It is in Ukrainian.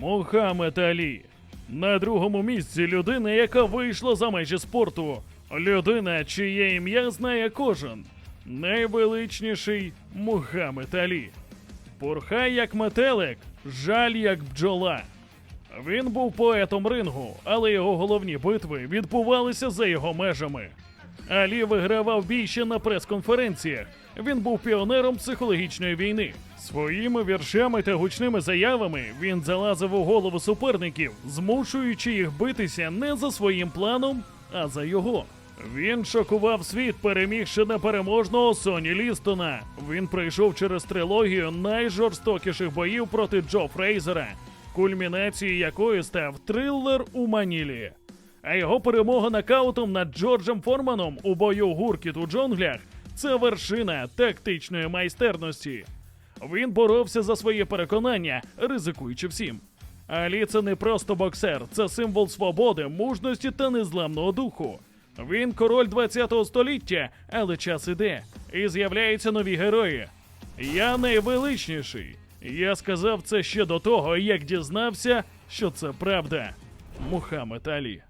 Мухаммед Алі. На другому місці людина, яка вийшла за межі спорту. Людина, чиє ім'я знає кожен. Найвеличніший Мухаммед Алі. Пурхай як метелик, жаль як бджола. Він був поетом рингу, але його головні битви відбувалися за його межами. Алі вигравав бій ще на прес-конференціях. Він був піонером психологічної війни. Своїми віршами та гучними заявами він залазив у голову суперників, змушуючи їх битися не за своїм планом, а за його. Він шокував світ, перемігши непереможного Соні Лістона. Він пройшов через трилогію найжорстокіших боїв проти Джо Фрейзера, кульмінацією якої став трилер у Манілі. А його перемога нокаутом над Джорджем Форманом у бою гуркіт у джунглях це вершина тактичної майстерності. Він боровся за своє переконання, ризикуючи всім. Алі це не просто боксер, це символ свободи, мужності та незламного духу. Він король 20-го століття, але час іде, і з'являються нові герої. Я найвеличніший. Я сказав це ще до того, як дізнався, що це правда. Мухаммед Алі.